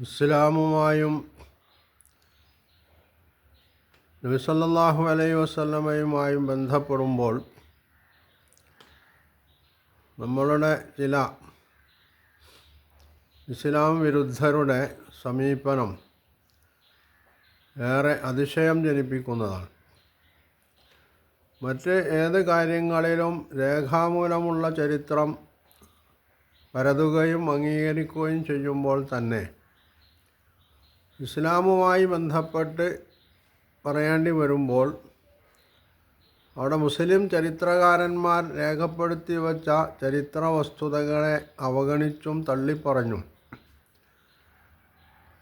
ഇസ്ലാമുമായും നബിസല്ലാഹു അലൈഹി വസ്ലമയുമായും ബന്ധപ്പെടുമ്പോൾ നമ്മളുടെ ചില ഇസ്ലാം വിരുദ്ധരുടെ സമീപനം ഏറെ അതിശയം ജനിപ്പിക്കുന്നതാണ്. മറ്റ് ഏത് കാര്യങ്ങളിലും രേഖാമൂലമുള്ള ചരിത്രം പരതുകയും അംഗീകരിക്കുകയും ചെയ്യുമ്പോൾ തന്നെ ഇസ്ലാമുമായി ബന്ധപ്പെട്ട് പറയേണ്ടി വരുമ്പോൾ അവിടെ മുസ്ലിം ചരിത്രകാരന്മാർ രേഖപ്പെടുത്തി വച്ച ചരിത്ര വസ്തുതകളെ അവഗണിച്ചും തള്ളിപ്പറഞ്ഞും.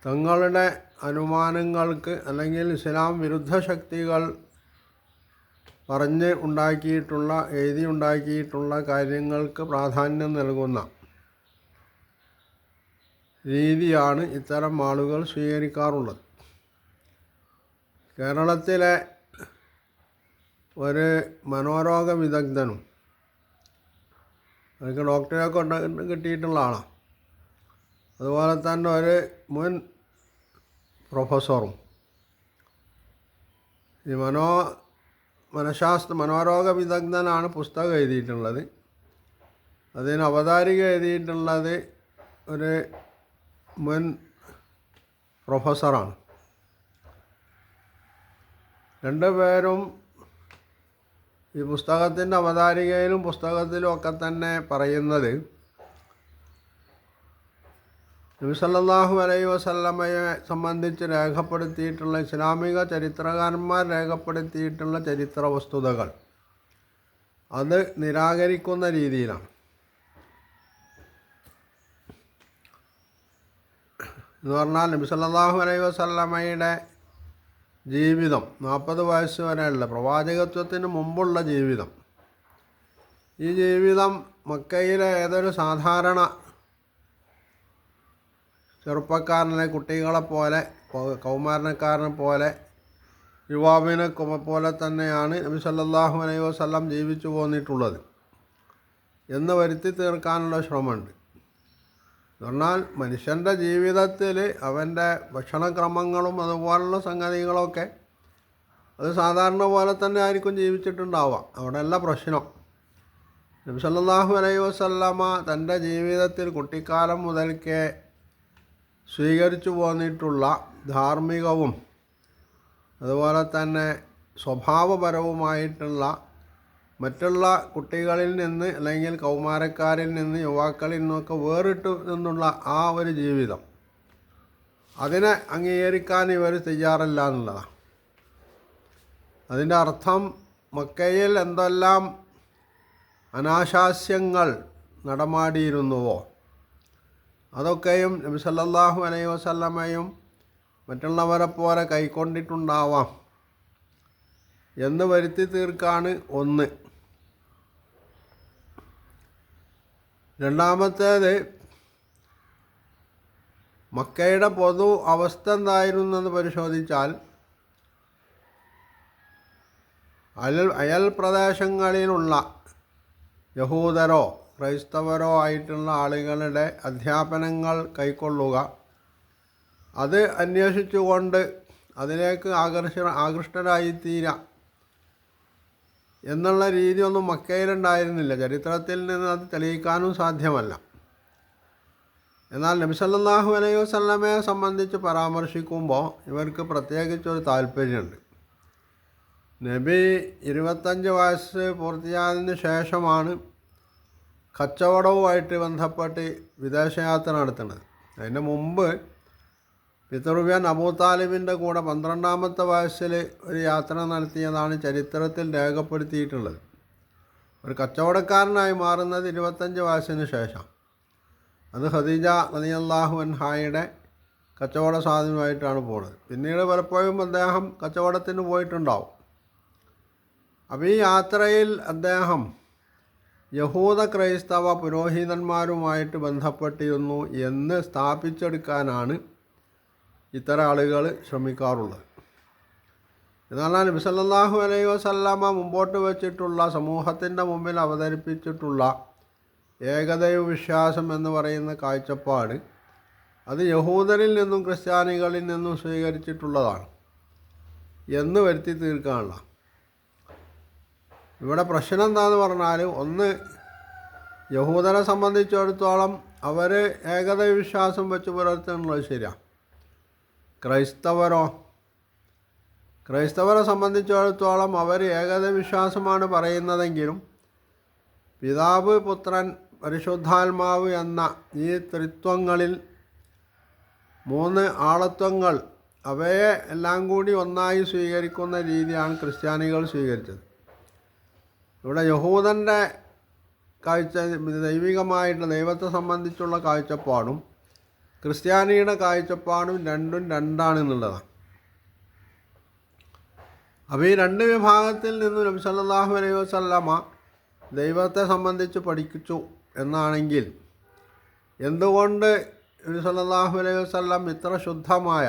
തങ്ങളുടെ അനുമാനങ്ങൾക്ക് അല്ലെങ്കിൽ ഇസ്ലാം വിരുദ്ധ ശക്തികൾ പറഞ്ഞ് ഉണ്ടാക്കിയിട്ടുള്ള എഴുതി ഉണ്ടാക്കിയിട്ടുള്ള കാര്യങ്ങൾക്ക് പ്രാധാന്യം നൽകുന്ന രീതിയാണ് ഇത്തരം ആളുകൾ സ്വീകരിക്കാറുള്ളത്. കേരളത്തിലെ ഒരു മനോരോഗ വിദഗ്ധനും അതൊക്കെ ഡോക്ടറെ കൊണ്ട് കിട്ടിയിട്ടുള്ള ആളാണ് അതുപോലെ തന്നെ ഒരു മുൻ പ്രൊഫസറും ഈ മനോ മനഃശാസ്ത്ര മനോരോഗ വിദഗ്ധനാണ് പുസ്തകം എഴുതിയിട്ടുള്ളത്. അതിന് അവതാരിക എഴുതിയിട്ടുള്ളത് ഒരു മുൻ പ്രൊഫസറാണ്. രണ്ടുപേരും ഈ പുസ്തകത്തിന്റെ അവതാരികയിലും പുസ്തകത്തിലും ഒക്കെ തന്നെ പറയുന്നത് നബിസല്ലാഹു അലൈഹി വസല്ലമയെ സംബന്ധിച്ച് രേഖപ്പെടുത്തിയിട്ടുള്ള ഇസ്ലാമിക ചരിത്രകാരന്മാർ രേഖപ്പെടുത്തിയിട്ടുള്ള ചരിത്ര വസ്തുതകൾ അത് നിരാകരിക്കുന്ന രീതിയിലാണ്. എന്ന് പറഞ്ഞാൽ നബി സല്ലാഹു അലൈഹി വസല്ലമയുടെ ജീവിതം നാൽപ്പത് വയസ്സ് വരെയുള്ള പ്രവാചകത്വത്തിന് മുമ്പുള്ള ജീവിതം. ഈ ജീവിതം മക്കയിലെ ഏതൊരു സാധാരണ ചെറുപ്പക്കാരനെ കുട്ടികളെ പോലെ കൗമാരനക്കാരനെ പോലെ യുവാവിനെ പോലെ തന്നെയാണ് നബി സല്ലാഹു അലൈഹി വസല്ലം ജീവിച്ചു പോന്നിട്ടുള്ളത്. എന്ന് വരുത്തി തീർക്കാനുള്ള ശ്രമമുണ്ട്. എന്ന് പറഞ്ഞാൽ മനുഷ്യന്റെ ജീവിതത്തിൽ അവന്റെ ഭക്ഷണക്രമങ്ങളും അതുപോലുള്ള സംഗതികളൊക്കെ അത് സാധാരണ പോലെ തന്നെ ആയിരിക്കും ജീവിച്ചിട്ടുണ്ടാവുക. അവിടെയല്ല പ്രശ്നം. നബി സല്ലല്ലാഹു അലൈഹി വസല്ലമ തന്റെ ജീവിതത്തിൽ കുട്ടിക്കാലം മുതൽക്കേ സ്വീകരിച്ചു പോന്നിട്ടുള്ള ധാർമ്മികവും അതുപോലെ തന്നെ സ്വഭാവപരവുമായിട്ടുള്ള മറ്റുള്ള കുട്ടികളിൽ നിന്ന് അല്ലെങ്കിൽ കൗമാരക്കാരിൽ നിന്ന് യുവാക്കളിൽ നിന്നൊക്കെ വേറിട്ട് നിന്നുള്ള ആ ഒരു ജീവിതം. അതിനെ അംഗീകരിക്കാൻ ഇവർ തയ്യാറല്ല എന്നുള്ളതാണ് അതിന്റെ അർത്ഥം മക്കയിൽ എന്തെല്ലാം അനാശാസ്യങ്ങൾ നടമാടിയിരുന്നുവോ? അതൊക്കെയും നബി സല്ലല്ലാഹു അലൈഹി വസല്ലമയും മറ്റുള്ളവരെ പോലെ കൈക്കൊണ്ടിട്ടുണ്ടാവാം. എന്ന് വരുത്തി തീർക്കാണ് ഒന്ന്. രണ്ടാമത്തേത് മക്കയുടെ പൊതു അവസ്ഥ എന്തായിരുന്നെന്ന് പരിശോധിച്ചാൽ അയൽ അയൽ പ്രദേശങ്ങളിലുള്ള യഹൂദരോ ക്രൈസ്തവരോ ആയിട്ടുള്ള ആളുകളുടെ അധ്യാപനങ്ങൾ കൈക്കൊള്ളുക. അത് അന്വേഷിച്ചുകൊണ്ട് അതിലേക്ക് ആകർഷ ആകൃഷ്ടരായിത്തീരാം. എന്നുള്ള രീതിയൊന്നും മക്കയിലുണ്ടായിരുന്നില്ല. ചരിത്രത്തിൽ നിന്ന് അത് തെളിയിക്കാനും സാധ്യമല്ല. എന്നാൽ നബിസല്ലാഹു അലൈഹി വസ്ലമയെ സംബന്ധിച്ച് പരാമർശിക്കുമ്പോൾ ഇവർക്ക് പ്രത്യേകിച്ചൊരു താല്പര്യമുണ്ട്. നബി ഇരുപത്തഞ്ച് വയസ്സ് പൂർത്തിയായതിന് ശേഷമാണ് കച്ചവടവുമായിട്ട് ബന്ധപ്പെട്ട് വിദേശയാത്ര നടത്തുന്നത്. അതിന് മുമ്പ് പിതൃവ്യൻ അബൂ താലിബിന്റെ കൂടെ പന്ത്രണ്ടാമത്തെ വയസ്സിൽ ഒരു യാത്ര നടത്തിയതാണ് ചരിത്രത്തിൽ രേഖപ്പെടുത്തിയിട്ടുള്ളത്. ഒരു കച്ചവടക്കാരനായി മാറുന്നത് ഇരുപത്തഞ്ച് വയസ്സിന് ശേഷം. അത് ഖദീജ നദിയല്ലാഹു അൻഹായുടെ കച്ചവട സാധനമായിട്ടാണ് പോണത്. പിന്നീട് പലപ്പോഴും അദ്ദേഹം കച്ചവടത്തിന് പോയിട്ടുണ്ടാവും. അപ്പോൾ ഈ യാത്രയിൽ അദ്ദേഹം യഹൂദ ക്രൈസ്തവ പുരോഹിതന്മാരുമായിട്ട് ബന്ധപ്പെട്ടിരുന്നു എന്ന് സ്ഥാപിച്ചെടുക്കാനാണ് ഇത്തരം ആളുകൾ ശ്രമിക്കാറുള്ളത്. എന്നാൽ നബി സല്ലല്ലാഹു അലൈഹി വസല്ലമ മുമ്പോട്ട് വെച്ചിട്ടുള്ള സമൂഹത്തിന്റെ മുമ്പിൽ അവതരിപ്പിച്ചിട്ടുള്ള ഏകദൈവ വിശ്വാസം എന്ന് പറയുന്ന കാഴ്ചപ്പാട് അത് യഹൂദരിൽ നിന്നും ക്രിസ്ത്യാനികളിൽ നിന്നും സ്വീകരിച്ചിട്ടുള്ളതാണ്. എന്ന് വരുത്തി തീർക്കാനുള്ള. ഇവിടെ പ്രശ്നം എന്താന്ന് പറഞ്ഞാൽ ഒന്ന് യഹൂദരെ സംബന്ധിച്ചിടത്തോളം അവർ ഏകദൈവ വിശ്വാസം വെച്ച് പുലർത്തുന്നുള്ളത് ശരിയാണ് ക്രൈസ്തവരോ? ക്രൈസ്തവരെ സംബന്ധിച്ചിടത്തോളം അവർ ഏകത വിശ്വാസമാണ് പറയുന്നതെങ്കിലും പിതാവ് പുത്രൻ പരിശുദ്ധാത്മാവ് എന്ന ഈ ത്രിത്വങ്ങളിൽ മൂന്ന് ആളത്വങ്ങൾ അവയെ എല്ലാം കൂടി ഒന്നായി സ്വീകരിക്കുന്ന രീതിയാണ് ക്രിസ്ത്യാനികൾ സ്വീകരിച്ചത്. ഇവിടെ യഹൂദന്റെ കാഴ്ച ദൈവികമായിട്ട് ദൈവത്തെ സംബന്ധിച്ചുള്ള കാഴ്ചപ്പാടും ക്രിസ്ത്യാനിയുടെ കാഴ്ചപ്പാടും രണ്ടും രണ്ടാണെന്നുള്ളതാണ് അപ്പോൾ ഈ രണ്ട് വിഭാഗത്തിൽ നിന്നും നബി സല്ലല്ലാഹു അലൈഹി വസല്ലമ ദൈവത്തെ സംബന്ധിച്ച് പഠിപ്പിച്ചു എന്നാണെങ്കിൽ എന്തുകൊണ്ട് നബി സല്ലല്ലാഹു അലൈഹി വസല്ലം ഇത്ര ശുദ്ധമായ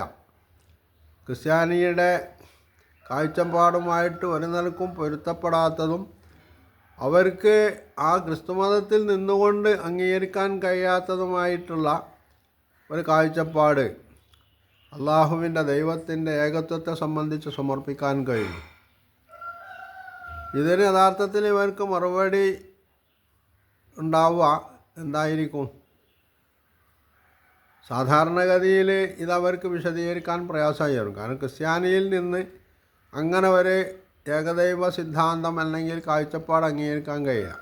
ക്രിസ്ത്യാനിയുടെ കാഴ്ചപ്പാടുമായിട്ട് ഒരു നിലക്കും പൊരുത്തപ്പെടാത്തതും അവർക്ക് ആ ക്രിസ്തുമതത്തിൽ നിന്നുകൊണ്ട് അംഗീകരിക്കാൻ കഴിയാത്തതുമായിട്ടുള്ള ഒരു കാഴ്ചപ്പാട്. അള്ളാഹുവിന്റെ ദൈവത്തിന്റെ ഏകത്വത്തെ സംബന്ധിച്ച് സമർപ്പിക്കാൻ കഴിയും. ഇതിന് യഥാർത്ഥത്തിൽ ഇവർക്ക് മറുപടി ഉണ്ടാവുക എന്തായിരിക്കും? സാധാരണഗതിയിൽ ഇതവർക്ക് വിശദീകരിക്കാൻ പ്രയാസമായിരുന്നു കാരണം ക്രിസ്ത്യാനിയിൽ നിന്ന് അങ്ങനെ ഒരു ഏകദൈവ സിദ്ധാന്തം അല്ലെങ്കിൽ കാഴ്ചപ്പാട് അംഗീകരിക്കാൻ കഴിയുക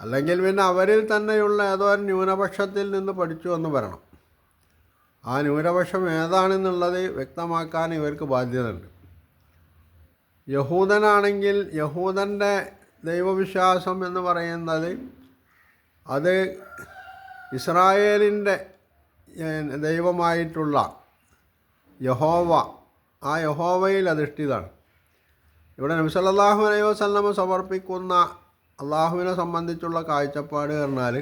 അല്ലെങ്കിൽ പിന്നെ അവരിൽ തന്നെയുള്ള ഏതോ ഒരു ന്യൂനപക്ഷത്തിൽ നിന്ന് പഠിച്ചു എന്ന് വരണം. ആ ന്യൂനപക്ഷം ഏതാണെന്നുള്ളത് വ്യക്തമാക്കാൻ ഇവർക്ക് ബാധ്യതയുണ്ട്. യഹൂദനാണെങ്കിൽ യഹൂദന്റെ ദൈവവിശ്വാസം എന്ന് പറയുന്നത് അത് ഇസ്രായേലിന്റെ ദൈവമായിട്ടുള്ള യഹോവ ആ യഹോവയിൽ അധിഷ്ഠിതാണ് ഇവിടെ നബിസല്ലാഹു അലൈഹി വസല്ലമ സമർപ്പിക്കുന്ന അള്ളാഹുവിനെ സംബന്ധിച്ചുള്ള കാഴ്ചപ്പാട് പറഞ്ഞാൽ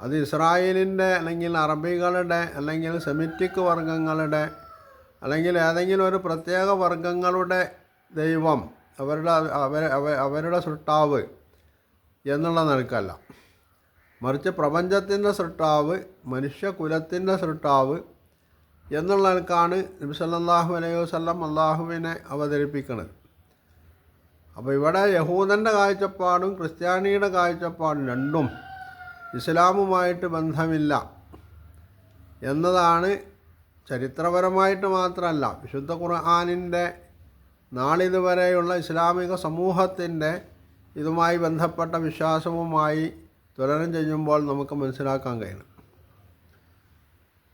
അത് ഇസ്രായേലിന്റെ അല്ലെങ്കിൽ അറബികളുടെ അല്ലെങ്കിൽ സെമിറ്റിക് വർഗങ്ങളുടെ അല്ലെങ്കിൽ ഏതെങ്കിലും ഒരു പ്രത്യേക വർഗങ്ങളുടെ ദൈവം അവരുടെ അവരുടെ സൃഷ്ടാവ് എന്നുള്ള നിലക്കല്ല. മറിച്ച് പ്രപഞ്ചത്തിന്റെ സൃഷ്ടാവ് മനുഷ്യകുലത്തിന്റെ സൃഷ്ടാവ് എന്നുള്ള നിലക്കാണ് നബി സല്ലല്ലാഹു അലൈഹി വസ്ലം അള്ളാഹുവിനെ അവതരിപ്പിക്കുന്നത് അപ്പോൾ ഇവിടെ യഹൂദന്റെ കാഴ്ചപ്പാടും ക്രിസ്ത്യാനിയുടെ കാഴ്ചപ്പാടും രണ്ടും ഇസ്ലാമുമായിട്ട് ബന്ധമില്ല എന്നതാണ് ചരിത്രപരമായിട്ട് മാത്രമല്ല. വിശുദ്ധ ഖുർആാനിന്റെ നാളിതുവരെയുള്ള ഇസ്ലാമിക സമൂഹത്തിന്റെ ഇതുമായി ബന്ധപ്പെട്ട വിശ്വാസവുമായി തുലനം ചെയ്യുമ്പോൾ നമുക്ക് മനസ്സിലാക്കാൻ കഴിയണം.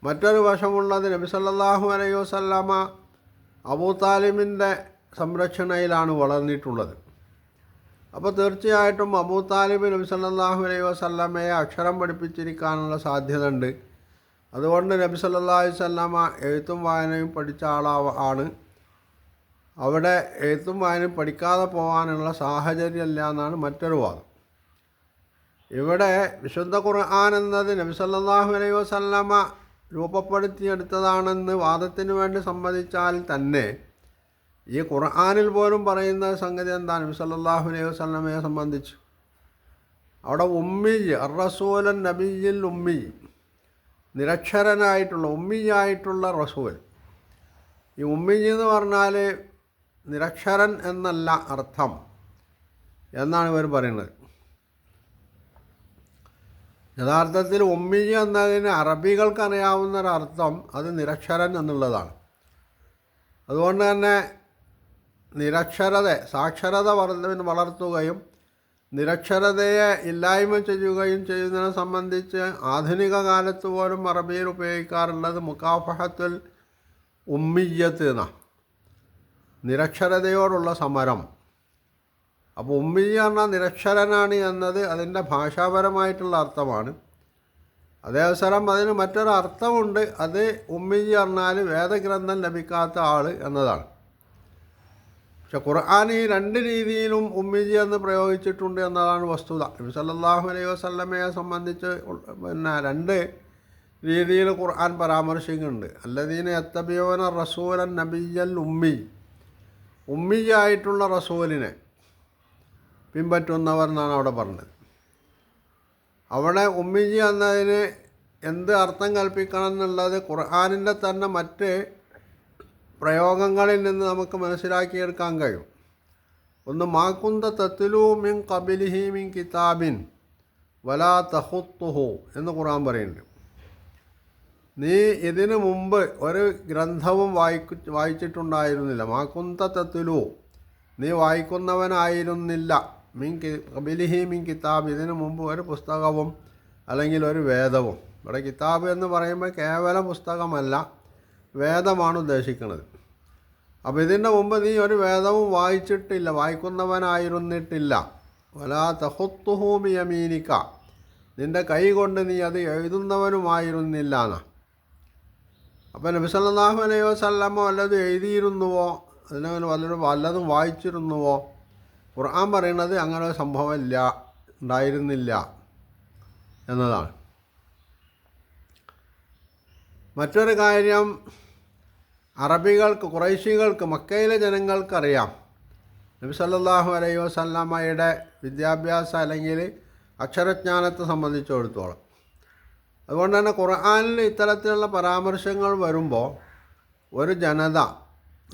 മറ്റൊരു വശമുള്ളത് നബി സല്ലാഹു അലൈഹി വസല്ലമ അബൂ താലിമിന്റെ സംരക്ഷണയിലാണ് വളർന്നിട്ടുള്ളത്. അപ്പോൾ തീർച്ചയായിട്ടും അബൂ താലിബ് നബി സല്ലാഹു അലൈഹി വസല്ലമയെ അക്ഷരം പഠിപ്പിച്ചിരിക്കാനുള്ള സാധ്യത ഉണ്ട് അതുകൊണ്ട് നബി അലൈഹി വസല്ലമ എഴുത്തും വായനയും പഠിച്ച ആളാ ആണ്. അവിടെ എഴുത്തും വായനയും പഠിക്കാതെ പോകാനുള്ള സാഹചര്യമല്ല എന്നാണ് മറ്റൊരു വാദം. ഇവിടെ വിശുദ്ധ ഖുർആൻ എന്നത് നബി സല്ലാഹു അലൈഹി വസല്ലമ രൂപപ്പെടുത്തിയെടുത്തതാണെന്ന് വാദത്തിന് വേണ്ടി സമ്മതിച്ചാൽ തന്നെ ഈ ഖുർആാനിൽ പോലും പറയുന്ന സംഗതി എന്താ? നബി സല്ലല്ലാഹു അലൈഹി വസല്ലമയെ സംബന്ധിച്ച്. അവിടെ ഉമ്മി റസൂലൻ നബിയിൽ ഉമ്മി നിരക്ഷരനായിട്ടുള്ള ഉമ്മിയായിട്ടുള്ള റസൂൽ. ഈ ഉമ്മി എന്ന് പറഞ്ഞാൽ നിരക്ഷരൻ എന്നല്ല അർത്ഥം എന്നാണ് ഇവർ പറയുന്നത്. യഥാർത്ഥത്തിൽ ഉമ്മി എന്നതിന് അറബികൾക്ക് അറിയാവുന്ന ഒരർത്ഥം അത് നിരക്ഷരൻ എന്നുള്ളതാണ്. അതുകൊണ്ട് തന്നെ നിരക്ഷരത സാക്ഷരത വളർന്ന വളർത്തുകയും നിരക്ഷരതയെ ഇല്ലായ്മ ചെയ്യുകയും ചെയ്യുന്നതിനെ സംബന്ധിച്ച് ആധുനിക കാലത്ത് പോലും അറബിയിൽ ഉപയോഗിക്കാറുള്ളത് മുക്കാഫഹത്തുൽ ഉമ്മിയത്ത് എന്ന. നിരക്ഷരതയോടുള്ള സമരം. അപ്പോൾ ഉമ്മിയ എന്ന നിരക്ഷരനാണ് എന്നത് അതിന്റെ ഭാഷാപരമായിട്ടുള്ള അർത്ഥമാണ്. അതേസരം അതിന് മറ്റൊരർത്ഥമുണ്ട്. അത് ഉമ്മിയ എന്നാൽ വേദഗ്രന്ഥം ലഭിക്കാത്ത ആൾ എന്നതാണ്. പക്ഷെ ഖുർആൻ ഈ രണ്ട് രീതിയിലും ഉമ്മിജി എന്ന് പ്രയോഗിച്ചിട്ടുണ്ട് എന്നതാണ് വസ്തുത. നബി സല്ലല്ലാഹു അലൈഹി വസല്ലമയെ സംബന്ധിച്ച് പിന്നെ രണ്ട് രീതിയിൽ ഖുർആൻ പരാമർശിക്കുന്നുണ്ട്. അല്ലദീന എത്തബിയോന റസൂലൻ നബിയൽ ഉമ്മി. ഉമ്മിയായിട്ടുള്ള റസൂലിനെ പിൻപറ്റുന്നവർ എന്നാണ് അവിടെ പറഞ്ഞത്. അവിടെ ഉമ്മിജി എന്നതിന് എന്ത് അർത്ഥം കൽപ്പിക്കണം എന്നുള്ളത് ഖുർആാനിന്റെ തന്നെ മറ്റ് പ്രയോഗങ്ങളിൽ നിന്ന് നമുക്ക് മനസ്സിലാക്കിയെടുക്കാൻ കഴിയും. ഒന്ന് മാക്കുന്ത തത്തിലു മിൻ കബിലിഹി മിൻ കിതാബിൻ വലാ തഹുത്തുഹു എന്ന് ഖുറാൻ പറയുന്നുണ്ട്. നീ ഇതിനു മുമ്പ് ഒരു ഗ്രന്ഥവും വായിക്കു വായിച്ചിട്ടുണ്ടായിരുന്നില്ല. മാക്കുന്ത തത്തിലു നീ വായിക്കുന്നവനായിരുന്നില്ല. മിൻ കബിലിഹി മിൻ കിതാബ് ഇതിനു മുമ്പ് ഒരു പുസ്തകവും അല്ലെങ്കിൽ ഒരു വേദവും. ഇവിടെ കിതാബ് എന്ന് പറയുമ്പോൾ കേവല പുസ്തകമല്ല വേദമാണ് ഉദ്ദേശിക്കുന്നത്. അപ്പോൾ ഇതിന്റെ മുമ്പ് നീ ഒരു വേദവും വായിച്ചിട്ടില്ല വായിക്കുന്നവനായിരുന്നിട്ടില്ല. വലാ തഹുത്തുഹൂമി യമീനിക്ക നിന്റെ കൈ കൊണ്ട് നീ അത് എഴുതുന്നവനുമായിരുന്നില്ല എന്നാ അപ്പോൾ നബിസല്ലാഹു അലൈഹി വസല്ലമ വല്ലതും എഴുതിയിരുന്നുവോ? അതിനെ വല്ലതും വല്ലതും വായിച്ചിരുന്നുവോ? ഖുർആൻ പറയുന്നത് അങ്ങനെ ഒരു സംഭവമില്ല ഉണ്ടായിരുന്നില്ല എന്നതാണ്. മറ്റൊരു കാര്യം അറബികൾക്ക് കുറൈശികൾക്ക് മക്കയിലെ ജനങ്ങൾക്കറിയാം. നബി സല്ലാഹു അലൈഹി വസല്ലമയുടെ വിദ്യാഭ്യാസം അല്ലെങ്കിൽ അക്ഷരജ്ഞാനത്തെ സംബന്ധിച്ചിടത്തോളം. അതുകൊണ്ട് തന്നെ ഖുർആാനിൽ ഇത്തരത്തിലുള്ള പരാമർശങ്ങൾ വരുമ്പോൾ ഒരു ജനത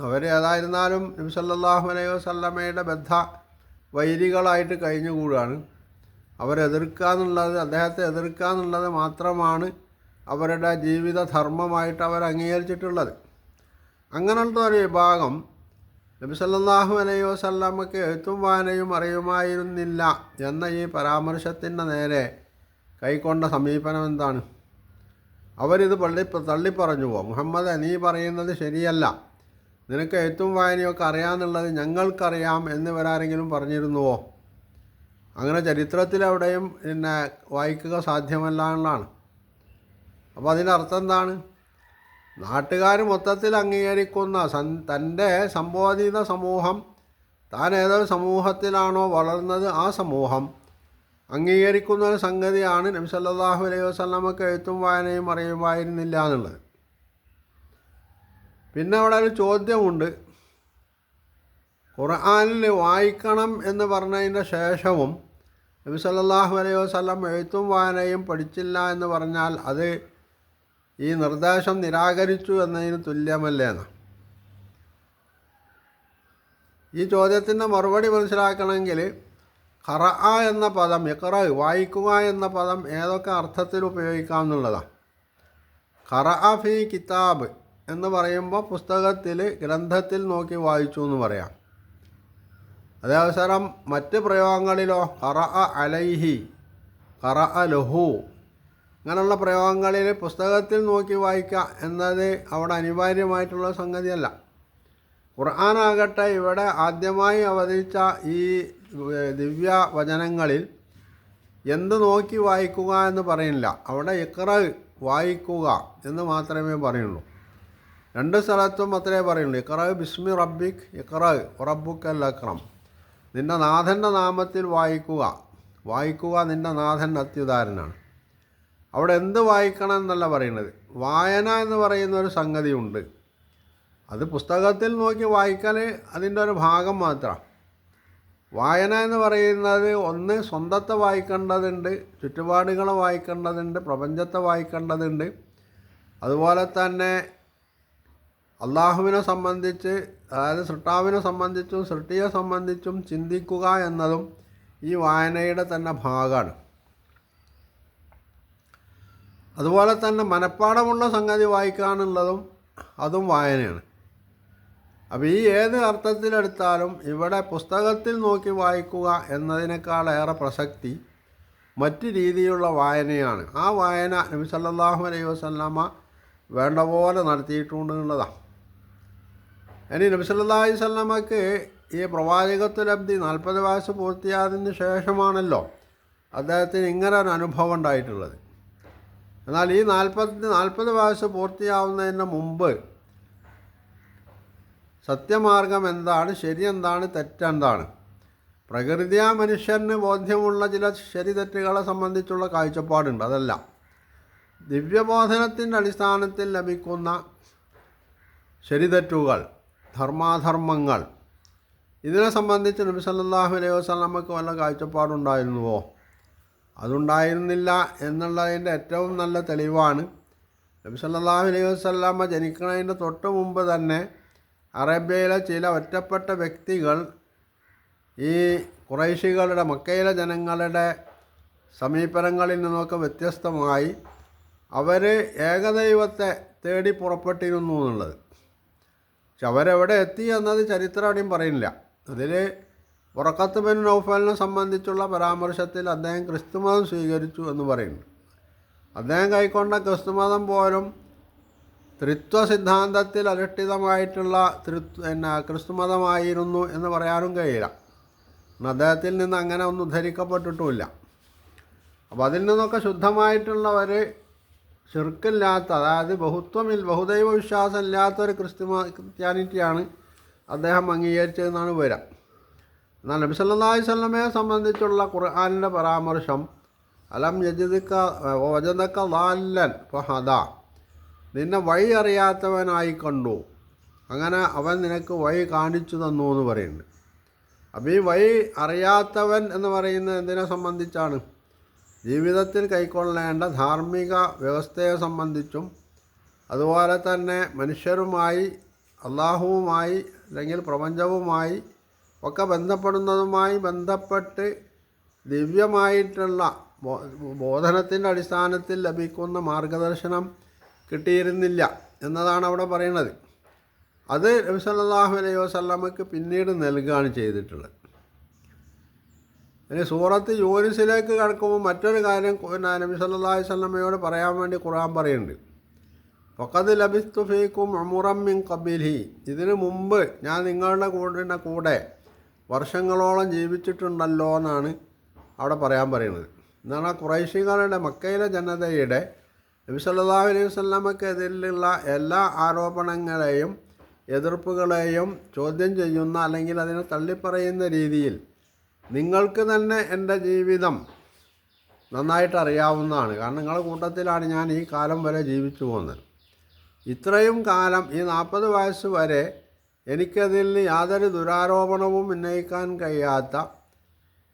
അവർ ഏതായിരുന്നാലും നബി സല്ലാഹു അലൈഹി വസല്ലമയുടെ ബദ്ധ വൈരികളായിട്ട് കഴിഞ്ഞുകൂടാണ്. അവരെതിർക്കുക എന്നുള്ളത് അദ്ദേഹത്തെ എതിർക്കുക എന്നുള്ളത് മാത്രമാണ് അവരുടെ ജീവിത ധർമ്മമായിട്ട് അവർ അംഗീകരിച്ചിട്ടുള്ളത്. അങ്ങനത്തെ ഒരു വിഭാഗം നബി സല്ലാഹു അലൈഹി വസല്ലമക്ക് എഴുത്തും വായനയും അറിയുമായിരുന്നില്ല എന്ന ഈ പരാമർശത്തിന്റെ നേരെ കൈക്കൊണ്ട സമീപനം എന്താണ്? അവരിത് പള്ളി തള്ളിപ്പറഞ്ഞു പോകും മുഹമ്മദ് നീ പറയുന്നത് ശരിയല്ല. നിനക്ക് എഴുത്തും വായനയൊക്കെ അറിയാമെന്നുള്ളത് ഞങ്ങൾക്കറിയാം എന്നിവരാരെങ്കിലും പറഞ്ഞിരുന്നുവോ? അങ്ങനെ ചരിത്രത്തിലെവിടെയും പിന്നെ വായിക്കുക സാധ്യമല്ല എന്നാണ് അപ്പോൾ അതിന്റെ അർത്ഥം എന്താണ്? നാട്ടുകാർ മൊത്തത്തിൽ അംഗീകരിക്കുന്ന സൻ തന്റെ സംബോധിത സമൂഹം താൻ ഏതൊരു സമൂഹത്തിലാണോ വളർന്നത് ആ സമൂഹം അംഗീകരിക്കുന്ന ഒരു സംഗതിയാണ് നബി സല്ലല്ലാഹു അലൈഹി വസല്ലമക്ക് എഴുത്തും വായനയും അറിയുമായിരുന്നില്ല എന്നുള്ളത്. പിന്നെ അവിടെ ഒരു ചോദ്യമുണ്ട്. ഖുർആാനിൽ വായിക്കണം എന്ന് പറഞ്ഞതിന്റെ ശേഷവും നബി സല്ലല്ലാഹു അലൈഹി വസ്ലം എഴുത്തും വായനയും പഠിച്ചില്ല എന്ന് പറഞ്ഞാൽ അത് ഈ നിർദ്ദേശം നിരാകരിച്ചു എന്നതിന് തുല്യമല്ലേ എന്ന്. ഈ ചോദ്യത്തിന്റെ മറുപടി മനസ്സിലാക്കണമെങ്കിൽ ഖറ എന്ന പദം ഇഖറ വായിക്കുക എന്ന പദം ഏതൊക്കെ അർത്ഥത്തിൽ ഉപയോഗിക്കാം എന്നുള്ളതാണ്. ഖറ ഫി കിതാബ് എന്ന് പറയുമ്പോൾ പുസ്തകത്തിൽ ഗ്രന്ഥത്തിൽ നോക്കി വായിച്ചു എന്ന് പറയാം. അതേ അവസരം മറ്റ് പ്രയോഗങ്ങളിലോ ഖറ അലൈഹി ഖറ ലഹു അങ്ങനെയുള്ള പ്രയോഗങ്ങളിൽ പുസ്തകത്തിൽ നോക്കി വായിക്കുക എന്നത് അവിടെ അനിവാര്യമായിട്ടുള്ള സംഗതിയല്ല. ഖുർആാനാകട്ടെ ഇവിടെ ആദ്യമായി അവതരിച്ച ഈ ദിവ്യ വചനങ്ങളിൽ എന്ത് നോക്കി വായിക്കുക എന്ന് പറയുന്നില്ല. അവിടെ ഇക്ര വായിക്കുക എന്ന് മാത്രമേ പറയുള്ളൂ. രണ്ട് സ്ഥലത്തും അത്രേ പറയുള്ളൂ. ഇക്ര ബിസ്മി റബ്ബിക് ഇക്ര റബ്ബുക്ക് അൽ അക്രം. നിന്റെ നാഥന്റെ നാമത്തിൽ വായിക്കുക. വായിക്കുക നിന്റെ നാഥൻ അത്യുദാരനാണ് അവിടെ എന്ത് വായിക്കണം എന്നല്ല പറയുന്നത്. വായന എന്ന് പറയുന്ന ഒരു സംഗതിയുണ്ട്. അത് പുസ്തകത്തിൽ നോക്കി വായിക്കാൻ അതിന്റെ ഒരു ഭാഗം മാത്രമാണ് വായന എന്ന് പറയുന്നത് ഒന്ന് സ്വന്തത്തെ വായിക്കേണ്ടതുണ്ട് ചുറ്റുപാടുകളെ വായിക്കേണ്ടതുണ്ട് പ്രപഞ്ചത്തെ വായിക്കേണ്ടതുണ്ട്. അതുപോലെ തന്നെ അള്ളാഹുവിനെ സംബന്ധിച്ച് അതായത് സൃഷ്ടാവിനെ സംബന്ധിച്ചും സൃഷ്ടിയെ സംബന്ധിച്ചും ചിന്തിക്കുക എന്നതും ഈ വായനയുടെ തന്നെ ഭാഗമാണ്. അതുപോലെ തന്നെ മനഃപ്പാടമുള്ള സംഗതി വായിക്കാനുള്ളതും അതും വായനയാണ്. അപ്പോൾ ഈ ഏത് അർത്ഥത്തിലെടുത്താലും ഇവിടെ പുസ്തകത്തിൽ നോക്കി വായിക്കുക എന്നതിനേക്കാളേറെ പ്രസക്തി മറ്റ് രീതിയിലുള്ള വായനയാണ്. ആ വായന നബി സല്ലാഹു അലൈഹി വസല്ലമ വേണ്ട പോലെ നടത്തിയിട്ടുണ്ട് എന്നുള്ളതാണ്. ഇനി നബി സല്ലല്ലാഹു അലൈഹി വസല്ലമക്ക് ഈ പ്രവാചകത്വലബ്ധി നാൽപ്പത് വയസ്സ് പൂർത്തിയായതിന് ശേഷമാണല്ലോ അദ്ദേഹത്തിന് ഇങ്ങനെ ഒരു അനുഭവം ഉണ്ടായിട്ടുള്ളത്. എന്നാൽ ഈ നാൽപ്പത്തി നാൽപ്പത് വയസ്സ് പൂർത്തിയാവുന്നതിന് മുമ്പ് സത്യമാർഗം എന്താണ്? ശരി എന്താണ്? തെറ്റെന്താണ് പ്രകൃതിയാ മനുഷ്യന് ബോധ്യമുള്ള ചില ശരി തെറ്റുകളെ സംബന്ധിച്ചുള്ള കാഴ്ചപ്പാടുണ്ട്. അതല്ല. ദിവ്യബോധനത്തിന്റെ അടിസ്ഥാനത്തിൽ ലഭിക്കുന്ന ശരി തെറ്റുകൾ ധർമാധർമ്മങ്ങൾ ഇതിനെ സംബന്ധിച്ച് നബി സല്ലല്ലാഹു അലൈഹി വസല്ലമക്ക് വല്ല കാഴ്ചപ്പാടുണ്ടായിരുന്നുവോ? അതുണ്ടായിരുന്നില്ല എന്നുള്ളതിന്റെ ഏറ്റവും നല്ല തെളിവാണ്. നബി സല്ലാഹു അലൈഹി വസല്ലമ ജനിക്കുന്നതിന്റെ തൊട്ട് മുമ്പ് തന്നെ അറേബ്യയിലെ ചില ഒറ്റപ്പെട്ട വ്യക്തികൾ ഈ കുറൈശികളുടെ മക്കയിലെ ജനങ്ങളുടെ സമീപനങ്ങളിൽ നിന്നൊക്കെ വ്യത്യസ്തമായി അവർ ഏകദൈവത്തെ തേടി പുറപ്പെട്ടിരുന്നു എന്നുള്ളത്. പക്ഷെ അവരെവിടെ എത്തി എന്നത് ചരിത്രം എവിടെയും പറയുന്നില്ല. അതിൽ ഉറക്കത്ത് ബിൻ നൗഫലിനെ സംബന്ധിച്ചുള്ള പരാമർശത്തിൽ അദ്ദേഹം ക്രിസ്തുമതം സ്വീകരിച്ചു എന്ന് പറയുന്നു. അദ്ദേഹം കൈക്കൊണ്ട ക്രിസ്തുമതം പോലും ത്രിത്വ സിദ്ധാന്തത്തിൽ അധിഷ്ഠിതമായിട്ടുള്ള ത്രി പിന്നെ ക്രിസ്തുമതമായിരുന്നു എന്ന് പറയാനും കഴിയില്ല. അദ്ദേഹത്തിൽ നിന്ന് അങ്ങനെ ഒന്നും ഉദ്ധരിക്കപ്പെട്ടിട്ടുമില്ല. അപ്പോൾ അതിൽ നിന്നൊക്കെ ശുദ്ധമായിട്ടുള്ള ചെറുക്കില്ലാത്ത അതായത് ബഹുത്വമിൽ ബഹുദൈവ വിശ്വാസം ഇല്ലാത്തൊരു ക്രിസ്ത്യ ക്രിസ്ത്യാനിറ്റിയാണ് അദ്ദേഹം അംഗീകരിച്ചതെന്നാണ് വരാം എന്നാൽ നബി സല്ലല്ലാഹി വസല്ലമയെ സംബന്ധിച്ചുള്ള ഖുർആാനിന്റെ പരാമർശം അലം യജിദിക്ക വജദക്ക ലാല്ലൻ ഫഹദ. നിന്നെ വഴി അറിയാത്തവനായി കണ്ടു. അങ്ങനെ അവൻ നിനക്ക് വഴി കാണിച്ചു തന്നു എന്ന് പറയുന്നുണ്ട് അപ്പോൾ ഈ വഴി അറിയാത്തവൻ എന്ന് പറയുന്നത് എന്തിനെ സംബന്ധിച്ചാണ്? ജീവിതത്തിൽ കൈക്കൊള്ളേണ്ട ധാർമ്മിക വ്യവസ്ഥയെ സംബന്ധിച്ചും അതുപോലെ തന്നെ മനുഷ്യരുമായി അള്ളാഹുവുമായി അല്ലെങ്കിൽ പ്രപഞ്ചവുമായി ഒക്കെ ബന്ധപ്പെടുന്നതുമായി ബന്ധപ്പെട്ട് ദിവ്യമായിട്ടുള്ള ബോധനത്തിന്റെ അടിസ്ഥാനത്തിൽ ലഭിക്കുന്ന മാർഗദർശനം കിട്ടിയിരുന്നില്ല എന്നതാണ് അവിടെ പറയുന്നത്. അത് നബി സല്ലല്ലാഹു അലൈഹി വസല്ലമക്ക് പിന്നീട് നൽകുകയാണ് ചെയ്തിട്ടുള്ളത്. ഇനി സൂറത്ത് യൂനിസിലേക്ക് കടക്കുമ്പോൾ മറ്റൊരു കാര്യം പിന്നെ നബി സല്ലല്ലാഹു അലൈഹി വസല്ലമയോട് പറയാൻ വേണ്ടി ഖുർആൻ പറയുന്നുണ്ട്. ഫഖദ് ലബിസ്തു ഫീക്കും മിൻ ഖബിലി. ഇതിനു മുമ്പ് ഞാൻ നിങ്ങളുടെ കൂടെ കൂടെ വർഷങ്ങളോളം ജീവിച്ചിട്ടുണ്ടല്ലോ എന്നാണ് അവിടെ പറയാൻ പറയുന്നത്. എന്നാൽ കുറേശികളുടെ മക്കയിലെ ജനതയുടെ നബി സല്ലല്ലാഹു അലൈഹി വസല്ലമക്കെതിരെയുള്ള എല്ലാ ആരോപണങ്ങളെയും എതിർപ്പുകളെയും ചോദ്യം ചെയ്യുന്ന അല്ലെങ്കിൽ അതിനെ തള്ളിപ്പറയുന്ന രീതിയിൽ നിങ്ങൾക്ക് തന്നെ എന്റെ ജീവിതം നന്നായിട്ട് അറിയാവുന്നതാണ്. കാരണം നിങ്ങളുടെ കൂട്ടത്തിലാണ് ഞാൻ ഈ കാലം വരെ ജീവിച്ചു പോകുന്നത്. ഇത്രയും കാലം ഈ നാൽപ്പത് വയസ്സ് വരെ എനിക്കതിൽ യാതൊരു ദുരാരോപണവും ഉന്നയിക്കാൻ കഴിയാത്ത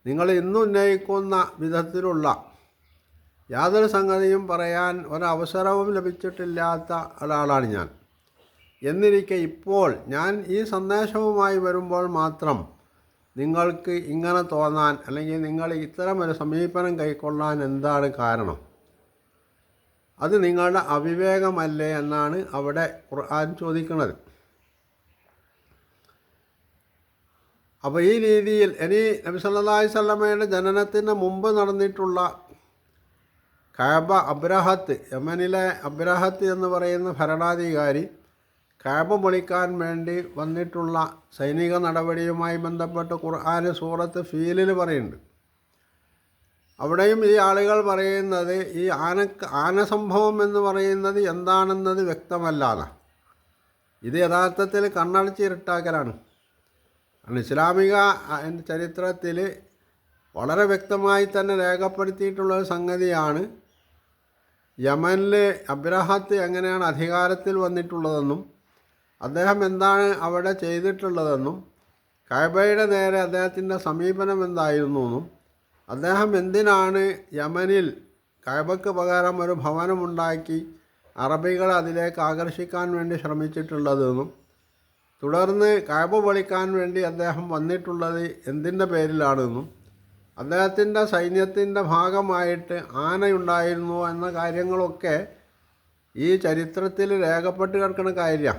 നിങ്ങൾ ഇന്നുന്നയിക്കുന്ന വിധത്തിലുള്ള യാതൊരു സംഗതിയും പറയാൻ ഒരവസരവും ലഭിച്ചിട്ടില്ലാത്ത ഒരാളാണ് ഞാൻ. എന്നിരിക്കെ ഇപ്പോൾ ഞാൻ ഈ സന്ദേശവുമായി വരുമ്പോൾ മാത്രം നിങ്ങൾക്ക് ഇങ്ങനെ തോന്നാൻ അല്ലെങ്കിൽ നിങ്ങൾ ഇത്തരം ഒരു സമീപനം കൈക്കൊള്ളാൻ എന്താണ് കാരണം? അത് നിങ്ങളുടെ അവിവേകമല്ലേ എന്നാണ് അവിടെ ഖുർആൻ ചോദിക്കുന്നത്. അപ്പോൾ ഈ രീതിയിൽ ഇനി നബി സല്ലല്ലാഹി അലൈഹി വസല്ലമയുടെ ജനനത്തിന് മുമ്പ് നടന്നിട്ടുള്ള കാബ അബ്രഹത്ത് യമനിലെ അബ്രഹത്ത് എന്ന് പറയുന്ന ഭരണാധികാരി കാബ പൊളിക്കാൻ വേണ്ടി വന്നിട്ടുള്ള സൈനിക നടപടിയുമായി ബന്ധപ്പെട്ട് ഖുർആൻ സൂറത്ത് ഫീലിൽ പറയുന്നുണ്ട്. അവിടെയും ഈ ആളുകൾ പറയുന്നത് ഈ ആന ആന സംഭവം എന്ന് പറയുന്നത് എന്താണെന്നത് വ്യക്തമല്ലാതെ ഇത് യഥാർത്ഥത്തിൽ കണ്ണടച്ചിരുട്ടാക്കലാണ്. ഇസ്ലാമിക ചരിത്രത്തിൽ വളരെ വ്യക്തമായി തന്നെ രേഖപ്പെടുത്തിയിട്ടുള്ള ഒരു സംഗതിയാണ് യമനിൽ അബ്രഹത്ത് എങ്ങനെയാണ് അധികാരത്തിൽ വന്നിട്ടുള്ളതെന്നും അദ്ദേഹം എന്താണ് അവിടെ ചെയ്തിട്ടുള്ളതെന്നും കൈബയുടെ നേരെ അദ്ദേഹത്തിന്റെ സമീപനം എന്തായിരുന്നു എന്നും അദ്ദേഹം എന്തിനാണ് യമനിൽ കൈബക്ക് പകരം ഒരു ഭവനമുണ്ടാക്കി അറബികളെ അതിലേക്ക് ആകർഷിക്കാൻ വേണ്ടി ശ്രമിച്ചിട്ടുള്ളതെന്നും തുടർന്ന് കാബ പൊളിക്കാൻ വേണ്ടി അദ്ദേഹം വന്നിട്ടുള്ളത് എന്തിന്റെ പേരിലാണെന്നും അദ്ദേഹത്തിന്റെ സൈന്യത്തിന്റെ ഭാഗമായിട്ട് ആനയുണ്ടായിരുന്നു എന്ന കാര്യങ്ങളൊക്കെ ഈ ചരിത്രത്തിൽ രേഖപ്പെട്ട് കിടക്കുന്ന കാര്യം.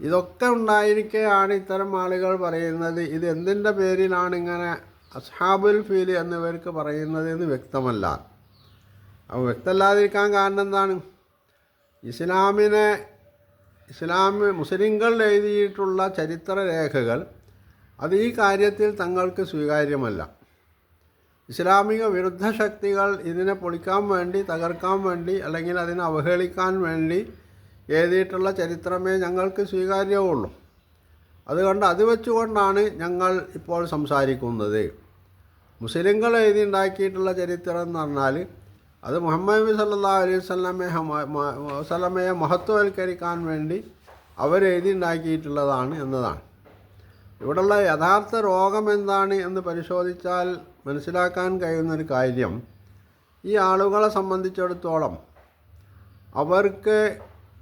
ഇതൊക്കെ ഉണ്ടായിരിക്കെയാണ് ഇത്തരം ആളുകൾ പറയുന്നത്. ഇത് എന്തിന്റെ പേരിലാണ് ഇങ്ങനെ അസ്ഹാബുൽ ഫീൽ എന്നിവർക്ക് പറയുന്നത് എന്ന് വ്യക്തമല്ല. അപ്പോൾ വ്യക്തമല്ലാതിരിക്കാൻ കാരണം എന്താണ്? ഇസ്ലാമിനെ ഇസ്ലാം മുസ്ലിങ്ങൾ എഴുതിയിട്ടുള്ള ചരിത്രരേഖകൾ അത് ഈ കാര്യത്തിൽ തങ്ങൾക്ക് സ്വീകാര്യമല്ല. ഇസ്ലാമിക വിരുദ്ധ ശക്തികൾ ഇതിനെ പൊളിക്കാൻ വേണ്ടി തകർക്കാൻ വേണ്ടി അല്ലെങ്കിൽ അതിനെ അവഹേളിക്കാൻ വേണ്ടി എഴുതിയിട്ടുള്ള ചരിത്രമേ ഞങ്ങൾക്ക് സ്വീകാര്യമുള്ളൂ അതുകൊണ്ട് അത് വെച്ചുകൊണ്ടാണ് ഞങ്ങൾ ഇപ്പോൾ സംസാരിക്കുന്നത്. മുസ്ലിങ്ങൾ എഴുതി ഉണ്ടാക്കിയിട്ടുള്ള ചരിത്രം എന്ന് പറഞ്ഞാൽ അത് മുഹമ്മദ് നബി സല്ലാ അലൈഹി വസ്ലമെ വസ്ലമയെ മഹത്വവൽക്കരിക്കാൻ വേണ്ടി അവരെഴുതി ഉണ്ടാക്കിയിട്ടുള്ളതാണ് എന്നതാണ്. ഇവിടെയുള്ള യഥാർത്ഥ രോഗം എന്താണ് എന്ന് പരിശോധിച്ചാൽ മനസ്സിലാക്കാൻ കഴിയുന്നൊരു കാര്യം ഈ ആളുകളെ സംബന്ധിച്ചിടത്തോളം അവർക്ക്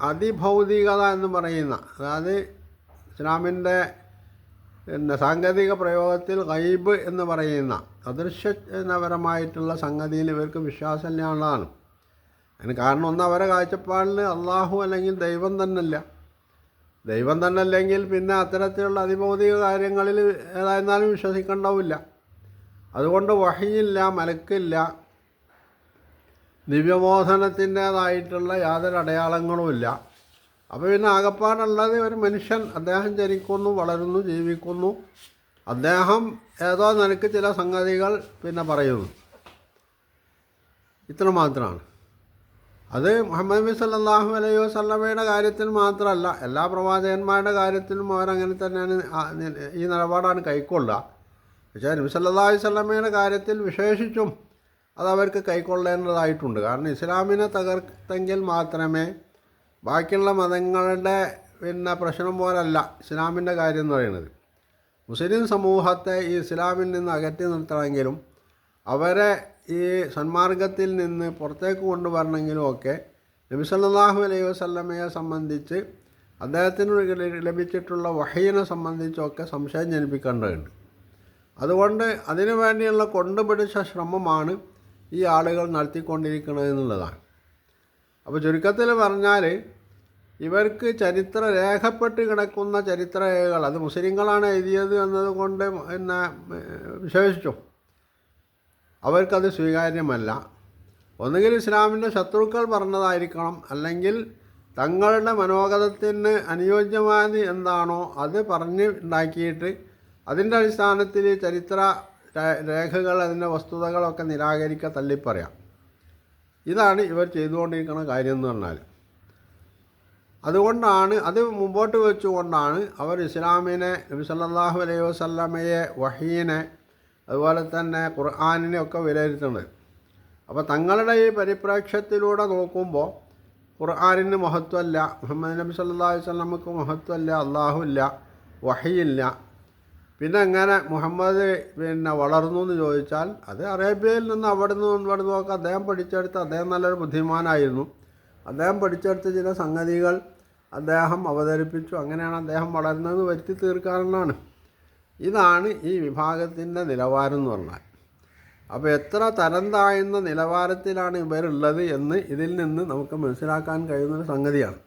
അതിഭൗതികത എന്ന് പറയുന്ന അതായത് ഇസ്ലാമിന്റെ പിന്നെ സാങ്കേതിക പ്രയോഗത്തിൽ ഗൈബ് എന്ന് പറയുന്ന അദൃശ്യപരമായിട്ടുള്ള സംഗതിയിൽ ഇവർക്ക് വിശ്വാസമില്ലാണ്ടാണ്. അതിന് കാരണം ഒന്ന് അവരെ കാഴ്ചപ്പാടിൽ അള്ളാഹു അല്ലെങ്കിൽ ദൈവം തന്നെയല്ല. ദൈവം തന്നെ അല്ലെങ്കിൽ പിന്നെ അത്തരത്തിലുള്ള അതിഭൗതിക കാര്യങ്ങളിൽ ഏതായിരുന്നാലും വിശ്വസിക്കേണ്ടാവില്ല അതുകൊണ്ട് വഹിയില്ല മലക്കില്ല ദിവ്യമോധനത്തിന്റേതായിട്ടുള്ള യാതൊരു അടയാളങ്ങളുമില്ല. അപ്പോൾ പിന്നെ ആകപ്പാടുള്ളത് ഒരു മനുഷ്യൻ അദ്ദേഹം ജനിക്കുന്നു വളരുന്നു ജീവിക്കുന്നു. അദ്ദേഹം ഏതോ നിനക്ക് ചില സംഗതികൾ പിന്നെ പറയുന്നു. ഇത്ര മാത്രമാണ്. അത് മുഹമ്മദ് നബി സല്ലാഹു അലൈഹി വസല്ലമയുടെ കാര്യത്തിൽ മാത്രമല്ല എല്ലാ പ്രവാചകന്മാരുടെ കാര്യത്തിലും അവരങ്ങനെ തന്നെയാണ് ഈ നിലപാടാണ് കൈക്കൊള്ളുക. പക്ഷേ നബി സല്ലാഹു വല്ലമയുടെ കാര്യത്തിൽ വിശേഷിച്ചും അത് അവർക്ക് കൈക്കൊള്ളേണ്ടതായിട്ടുണ്ട്. കാരണം ഇസ്ലാമിനെ തകർത്തെങ്കിൽ മാത്രമേ ബാക്കിയുള്ള മതങ്ങളുടെ പിന്നെ പ്രശ്നം പോലല്ല ഇസ്ലാമിന്റെ കാര്യം എന്ന് പറയുന്നത്. മുസ്ലിം സമൂഹത്തെ ഈ ഇസ്ലാമിൽ നിന്ന് അകറ്റി നിർത്തണമെങ്കിലും അവരെ ഈ സന്മാർഗത്തിൽ നിന്ന് പുറത്തേക്ക് കൊണ്ടുവരണമെങ്കിലും ഒക്കെ നബി സല്ലല്ലാഹു അലൈഹി വസ്ലമയെ സംബന്ധിച്ച് അദ്ദേഹത്തിന് ലഭിച്ചിട്ടുള്ള വഹീനെ സംബന്ധിച്ചൊക്കെ സംശയം ജനിപ്പിക്കേണ്ടതുണ്ട്. അതുകൊണ്ട് അതിനു വേണ്ടിയുള്ള കൊണ്ടുപിടിച്ച ശ്രമമാണ് ഈ ആളുകൾ നടത്തിക്കൊണ്ടിരിക്കുന്നത് എന്നുള്ളതാണ്. അപ്പോൾ ചുരുക്കത്തിൽ പറഞ്ഞാൽ ഇവർക്ക് ചരിത്ര രേഖപ്പെട്ട് കിടക്കുന്ന ചരിത്രരേഖകൾ. അത് മുസ്ലിങ്ങളാണ് എഴുതിയത് എന്നതുകൊണ്ട് ഏഹ്, വിശേഷിച്ചു. അവർക്കത് സ്വീകാര്യമല്ല. ഒന്നുകിൽ ഇസ്ലാമിന്റെ ശത്രുക്കൾ പറഞ്ഞതായിരിക്കണം. അല്ലെങ്കിൽ തങ്ങളുടെ മനോഗതത്തിന് അനുയോജ്യമായത് എന്താണോ അത് പറഞ്ഞ് ഉണ്ടാക്കിയിട്ട് അതിന്റെ അടിസ്ഥാനത്തിൽ ചരിത്ര രേഖകൾ അതിന്റെ വസ്തുതകളൊക്കെ നിരാകരിക്കുക തള്ളിപ്പറയാം. ഇതാണ് ഇവർ ചെയ്തുകൊണ്ടിരിക്കുന്ന കാര്യം എന്ന് പറഞ്ഞാൽ. അതുകൊണ്ടാണ് അത് മുമ്പോട്ട് വെച്ചുകൊണ്ടാണ് അവർ ഇസ്ലാമിനെ നബി സല്ലാഹു അലൈഹി വസല്ലമയെ വഹീനെ അതുപോലെ തന്നെ ഖുർആാനിനെ ഒക്കെ വിലയിരുത്തുന്നത്. അപ്പോൾ തങ്ങളുടെ ഈ പരിപ്രേക്ഷ്യത്തിലൂടെ നോക്കുമ്പോൾ ഖുർആാനിന് മഹത്വമല്ല മുഹമ്മദ് നബി സല്ലാ അലൈഹി വസല്ലമക്ക് മഹത്വമല്ല അള്ളാഹുല്ല വഹിയില്ല പിന്നെ അങ്ങനെ മുഹമ്മദ് പിന്നെ വളർന്നു എന്ന് ചോദിച്ചാൽ അത് അറേബ്യയിൽ നിന്ന് അവിടെ നിന്ന് ഇവിടെ നിന്നൊക്കെ അദ്ദേഹം പഠിച്ചെടുത്ത് അദ്ദേഹം നല്ലൊരു ബുദ്ധിമാനായിരുന്നു. അദ്ദേഹം പഠിച്ചെടുത്ത ചില സംഗതികൾ അദ്ദേഹം അവതരിപ്പിച്ചു. അങ്ങനെയാണ് അദ്ദേഹം വളർന്നതെന്ന് വരുത്തി തീർക്കാറുള്ളതാണ്. ഇതാണ് ഈ വിഭാഗത്തിന്റെ നിലവാരം എന്ന് പറഞ്ഞാൽ. അപ്പോൾ എത്ര തരം താഴ്ന്ന നിലവാരത്തിലാണ് ഇവരുള്ളത് എന്ന് ഇതിൽ നിന്ന് നമുക്ക് മനസ്സിലാക്കാൻ കഴിയുന്നൊരു സംഗതിയാണ്.